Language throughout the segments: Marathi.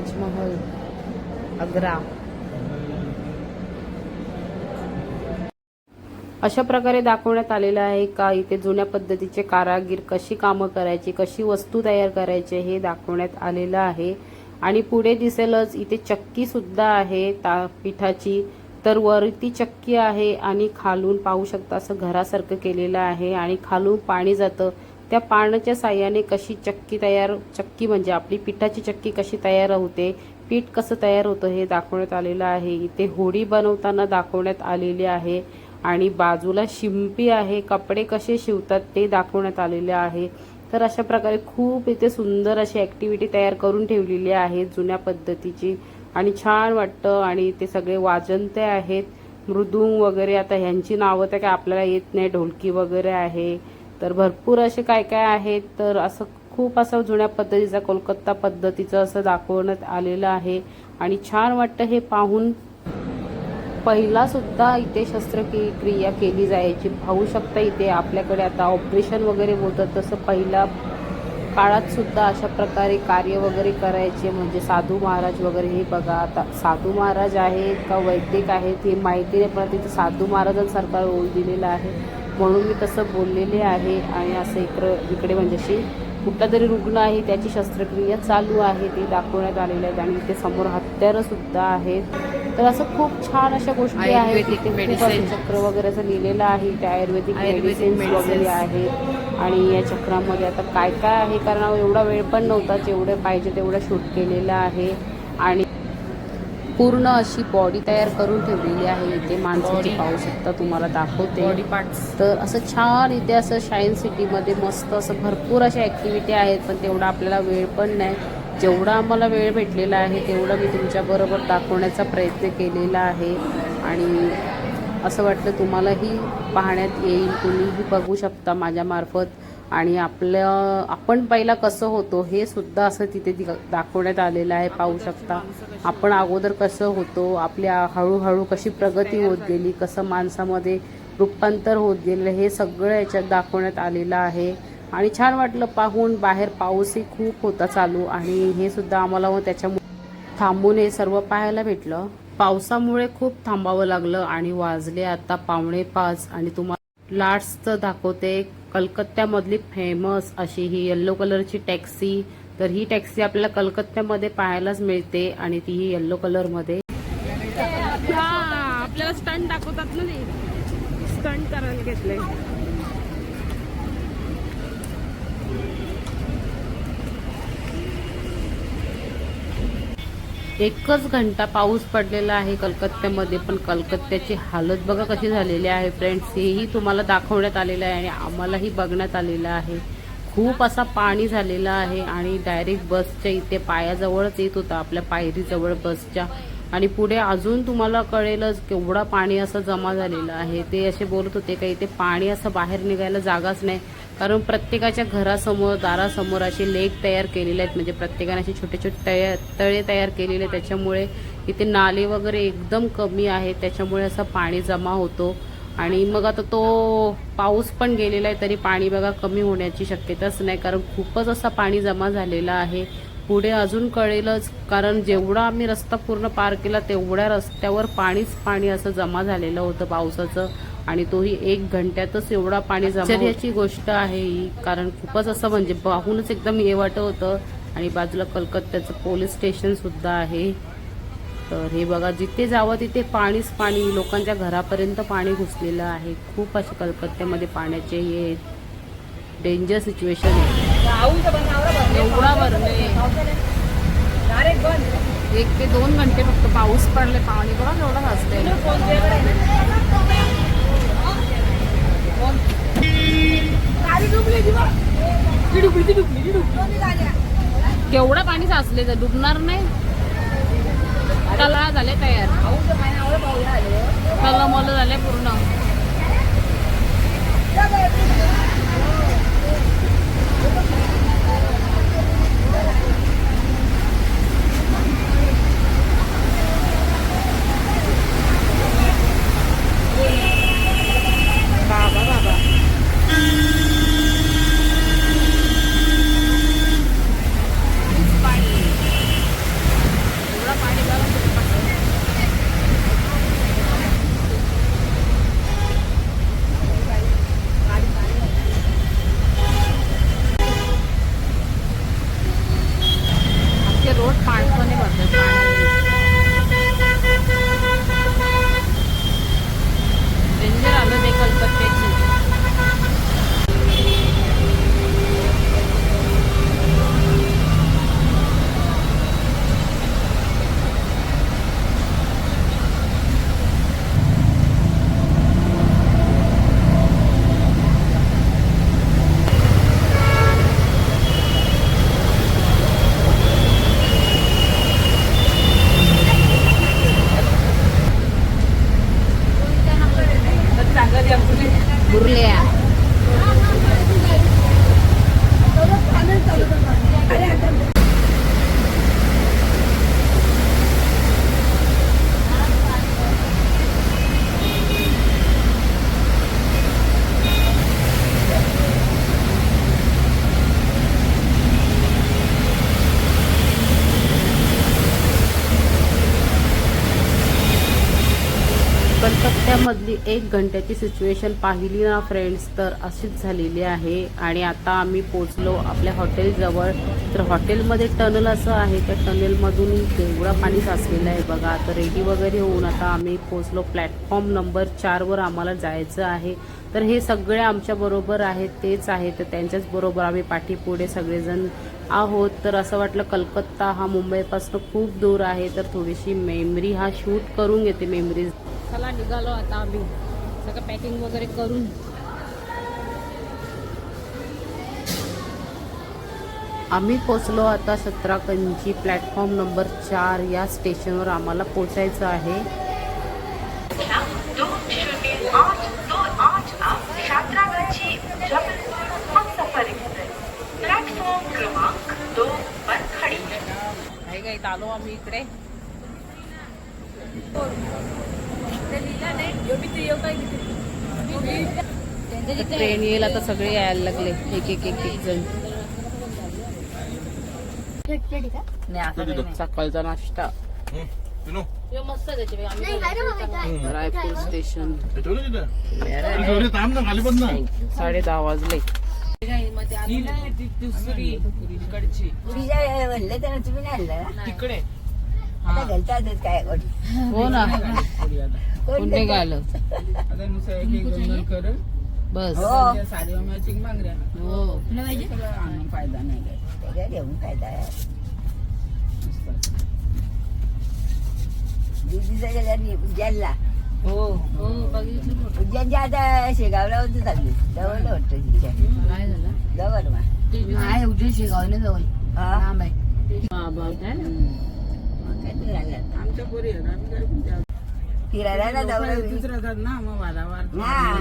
ताजमहल आग्रा. अशा प्रकारे दाखवण्यात आलेलं आहे का? इथे जुन्या पद्धतीचे कारागीर कशी कामं करायची कशी वस्तू तयार करायचे हे दाखवण्यात आलेलं आहे. आणि पुढे दिसेलच इथे चक्की सुद्धा आहे. ता पिठाची तर वरती चक्की आहे आणि खालून पाहू शकता असं घरासारखं केलेलं आहे आणि खालून पाणी जातं. त्या पाण्याच्या साह्याने कशी चक्की तयार चक्की म्हणजे आपली पिठाची चक्की कशी तयार होते पीठ कसं तयार होतं हे दाखवण्यात आलेलं आहे. इथे होडी बनवताना दाखवण्यात आलेली आहे आणि बाजूला शिंपी आहे कपडे कसे शिवतात ते दाखवण्यात आलेले आहे. तर अशा प्रकारे खूप इथे सुंदर अशी ॲक्टिव्हिटी तयार करून ठेवलेली आहे जुन्या पद्धतीची आणि छान वाटतं आणि ते सगळे वाजंते आहेत. मृदुंग वगैरे आता ह्यांची नावं तर काय आपल्याला येत नाही ढोलकी वगैरे आहे. तर भरपूर असे काय काय आहेत तर असं खूप असं जुन्या पद्धतीचा कोलकाता पद्धतीचं असं दाखवण्यात आलेलं आहे. आणि छान वाटतं हे पाहून. पहिला सुद्धा इथे शस्त्रक्रिया केली जायची. पाहू शकता इथे आपल्याकडे आता ऑपरेशन वगैरे होतं तसं पहिला काळात सुद्धा अशा प्रकारे कार्य वगैरे करायचे. म्हणजे साधू महाराज वगैरे हे बघा आता साधू महाराज आहेत का वैदिक आहेत हे माहिती नाही पण तिथे साधू महाराजांसारखा रोल दिलेला आहे. म्हणून मी तसं बोललेले आहे आणि असं इकडं इकडे म्हणजे अशी कुठला तरी रुग्ण आहे त्याची शस्त्रक्रिया चालू आहे ते दाखवण्यात आलेले आहेत आणि इथे समोर हत्यारं सुद्धा आहेत. तर असं खूप छान अशा गोष्टी आहेत. असं चक्र वगैरे असं लिहिलेलं आहे. इथे आयुर्वेदिक मेडिसिन्स वगैरे. आहेत. आणि या चक्रामध्ये आता काय काय आहे? कारण एवढा वेळ पण नव्हता जेवढं पाहिजे तेवढं शूट केलेलं आहे. आणि पूर्ण अशी बॉडी तयार करून ठेवलेली आहे. इथे माणसाची Body. पाहू शकता तुम्हाला दाखवते. तर असं छान इथे असं शाईन सिटीमध्ये मस्त असं भरपूर अशा ॲक्टिव्हिटी आहेत पण तेवढा आपल्याला वेळ पण नाही. जेवढा आम्हाला वेळ भेटलेला आहे तेवढं मी तुमच्याबरोबर दाखवण्याचा प्रयत्न केलेला आहे. आणि असं वाटलं तुम्हालाही पाहण्यात येईल. तुम्हीही बघू शकता माझ्यामार्फत. आणि आपलं आपण पहिला कसं होतो हे सुद्धा असं तिथे दाखवण्यात आलेलं आहे पाहू शकता. आपण अगोदर कसं होतो आपल्या हळूहळू कशी प्रगती होत गेली कसं माणसामध्ये रूपांतर होत गेलं हे सगळं याच्यात दाखवण्यात आलेलं आहे. आणि छान वाटलं पाहून बाहेर पाऊसही खूप होता चालू आणि हे सुद्धा आम्हाला त्याच्यामुळे थांबून हे सर्व पाहायला भेटलं. पावसामुळे खूप थांबावं लागलं आणि वाजले आता पावणे पाच आणि तुम्हाला लाट्सचं दाखवते कलकत्त्यामधली फेमस अशी ही येल्लो कलरची टॅक्सी तर ही टॅक्सी आपल्याला कलकत्त्यामध्ये पाहायलाच मिळते आणि ती ही येल्लो कलरमध्ये आपल्याला स्टंट दाखवतात ना ते. स्टंट करायला घेतले एकच घंटा पाऊस पडलेला आहे कलकत्त्यामध्ये पण कलकत्त्याची हालत बघा कशी झालेली आहे फ्रेंड्स हेही तुम्हाला दाखवण्यात आलेलं आहे आणि आम्हालाही बघण्यात आलेलं आहे. खूप असा पाणी झालेला आहे आणि डायरेक्ट बसच्या इथे पायाजवळच येत होता आपल्या पायरीजवळ बसच्या आणि पुढे अजून तुम्हाला कळेलच केवढा पाणी असं जमा झालेलं आहे. ते असे बोलत होते का इथे पाणी असं बाहेर निघायला जागाच नाही. कारण प्रत्येकाच्या घरासमोर दारासमोर असे लेक तयार केलेले आहेत. म्हणजे प्रत्येकाने असे छोटे छोटे तया तळे तयार केलेले आहेत. त्याच्यामुळे इथे नाले वगैरे एकदम कमी आहेत. त्याच्यामुळे असं पाणी जमा होतो. आणि मग आता तो पाऊस पण गेलेला आहे तरी पाणी बघा कमी होण्याची शक्यताच नाही. कारण खूपच असा पाणी जमा झालेला आहे. पुढे अजून कळेलच. कारण जेवढा आम्ही रस्ता पूर्ण पार केला तेवढ्या रस्त्यावर पाणीच पाणी असं जमा झालेलं होतं पावसाचं. आणि तोही एक घंट्यातच एवढा पाणी जमाची गोष्ट आहे ही कारण खूपच असं म्हणजे पाहूनच एकदम हे वाटत होतं. आणि बाजूला कलकत्त्याचं पोलीस स्टेशन सुद्धा आहे. तर हे बघा जिथे जावं तिथे पाणीच पाणी लोकांच्या घरापर्यंत पाणी घुसलेलं आहे. खूप असे कलकत्त्यामध्ये पाण्याचे हे डेंजर सिच्युएशन आहे. एवढा भरले एक ते दोन घंटे फक्त पाऊस पडले पाणी बघा एवढं असते केवढं पाणी साचले तर डुबणार नाही. तला झाले तयार. तलमल झाले पूर्ण बाबा बाबा बुरल्या जी एक घंट्याची सिच्युएशन पाहिली ना फ्रेंड्स तर अशीच झालेली आहे. आणि आता आम्ही पोचलो आपल्या हॉटेलजवळ तर हॉटेलमध्ये टनल असं आहे त्या टनलमधून केवढा पाणी साचलेलं आहे बघा. तर रेडी वगैरे होऊन आता आम्ही पोचलो प्लॅटफॉर्म नंबर चारवर आम्हाला जायचं आहे. तर हे सगळे आमच्याबरोबर आहेत तेच आहेत. तर त्यांच्याच बरोबर आम्ही पाठीपुढे सगळेजण आहोत. तर असं वाटलं कलकत्ता हा मुंबईपासून खूप दूर आहे. तर थोडीशी मेमरी हा शूट करून घेते मेमरीज चला निघालो आता आम्ही. सगळं पॅकिंग वगैरे करून. आम्ही पोचलो आता सतराकंजी प्लॅटफॉर्म नंबर चार या स्टेशनवर आम्हाला पोचायचं आहे. दो शून्य आठ दो आठ आप छात्रागंजी जबलपुर हमसफर एक्सप्रेस प्लॅटफॉर्म क्रमांक दो पर खड़ी है काही काही आलो आम्ही इकडे ट्रेन येईल आता सगळे यायला लागले. एक एक एक एक जण. सकाळचा नाश्ता. रायपूर स्टेशन. साडे दहा वाजले. तिकडे. घालता कोण हो ना. कोण निघालं? आता नुसतं एक एक दोन दोन करून बस. हो. मॅचिंग हो. सगळं आणून फायदा नाही काय. घेऊन फायदा आहे. दिदीचं गेल्या उज्जैनला. हो. हो बघितलं उज्जैनच्या आता शेगावला होती चालली. जवळ वाटतं तिच्या. काय झालं? जवळ मा नाही उद्या शिकवले जवळ. हा. बाबा काय ना मग काय राहिलं. आमच्या पोरी आम्ही काय फिरायला जवळ दुसरं राहतात ना मग वादावाद हा.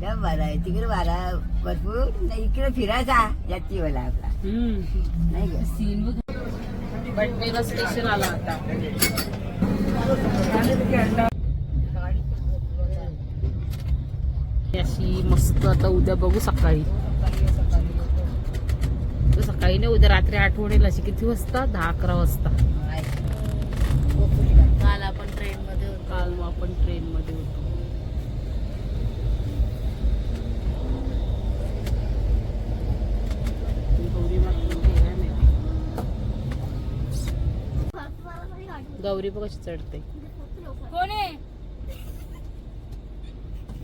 त्या आहे तिकडे वारा भरपूर. नाही इकडे फिरायचा जाती वाला आपला. नाही का? सीन बटनेला स्टेशन आला आता. ही अशी मस्त आता उद्या बघू सकाळी. सकाळी नाही उद्या रात्री आठ होईल अशी किती वाजता? दहा अकरा वाजता काल आपण ट्रेन मध्ये काल मग आपण ट्रेन मध्ये होतो. गौरी बघ कशी चढते.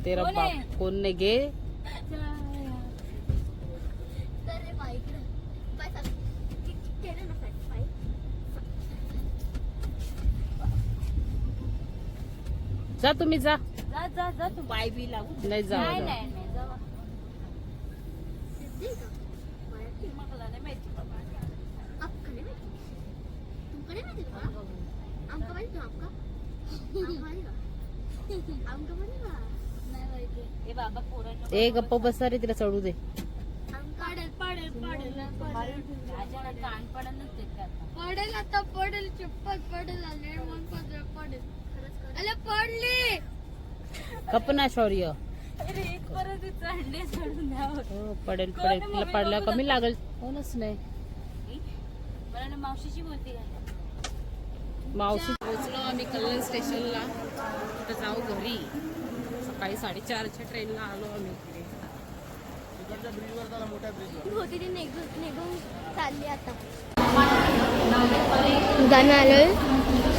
तेरा बाप कोण नाही गे? जा तुम्ही जा. बी लागू नाही जा नाही जा. नाही नाही जावा. मला नाही माहिती बाबा. नाही. माहिती. ए बाबा पोरांना ए गप्प बसा रे तिला चढू दे. पाडेल पाडेल पाडेल आता. पडेल. आता पडेल चप्पल पडेल आले मग पडेल पडेल. अरे पडली. गप्प ना शौर्य हो, पडेल पडेल. तिला पडल्या कमी लागेल. कोणच नाही. मावशीची बोलते मावशी पोहोचलो आम्ही कल्याण स्टेशनला. तर जाऊ घरी. सकाळी साडेचारच्या ट्रेनला आलो आम्ही चालली आता. उदाहरण आलोय.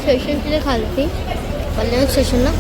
स्टेशन तिथे खालती. कल्याण स्टेशनला